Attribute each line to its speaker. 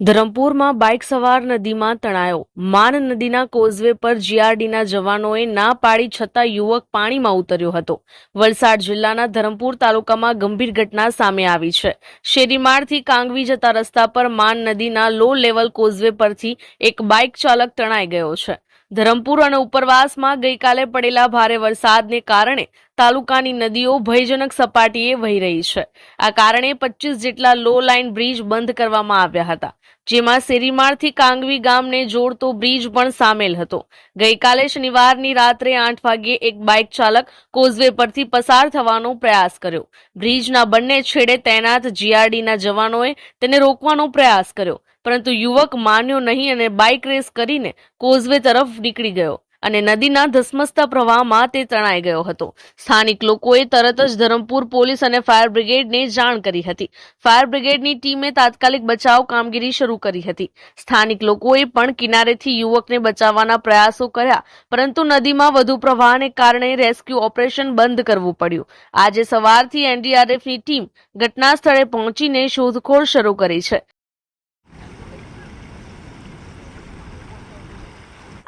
Speaker 1: ધરમપુરમાં bike સવાર નદીમાં તણાયો. માન નદીના કોઝવે પર જીઆરડીના જવાનોએ ના પાડી છતાં યુવક પાણીમાં ઉતર્યો હતો. વલસાડ જિલ્લાના ધરમપુર તાલુકામાં ગંભીર ઘટના સામે આવી છે. શેરીમાળથી કાંગવી જતા રસ્તા પર માન નદીના લો લેવલ કોઝવે પરથી એક બાઇક ચાલક તણાઈ ગયો છે. ધરમપુર અને ઉપરવાસમાં ગઈકાલે પડેલા ભારે વરસાદને કારણે તાલુકાની નદીઓ ભયજનક સપાટીએ વહી રહી છે. આ કારણે પચીસ જેટલા લો લાઇન બ્રિજ બંધ કરવામાં આવ્યા હતા. જેમાં શેરીમાળથી કાંગવી ગામને જોડતો બ્રિજ પણ સામેલ હતો. ગઈકાલે શનિવારની રાત્રે આઠ વાગ્યે એક બાઇક ચાલક કોઝવે પરથી પસાર થવાનો પ્રયાસ કર્યો. બ્રિજના બંને છેડે તૈનાત જીઆરડીના જવાનોએ તેને રોકવાનો પ્રયાસ કર્યો. પરંતુ યુવક માન્યો નહીં અને બાઇક રેસ કરીને કોઝવે તરફ નીકળી ગયો. અને નદીના ધસમસતા પ્રવાહમાં તે તણાઈ ગયો હતો. સ્થાનિક લોકોએ તરત જ ધરમપુર પોલીસ અને ફાયર બ્રિગેડને જાણ કરી હતી. ફાયર બ્રિગેડની ટીમે તાત્કાલિક બચાવ કામગીરી શરૂ કરી હતી. સ્થાનિક લોકોએ પણ કિનારેથી યુવકને બચાવવાના પ્રયાસો કર્યા, પરંતુ નદીમાં વધુ પ્રવાહને કારણે રેસ્ક્યુ ઓપરેશન બંધ કરવું પડ્યું. આજે સવારથી એનડીઆરએફની ટીમ ઘટના સ્થળે પહોંચીને શોધખોળ શરૂ કરી છે.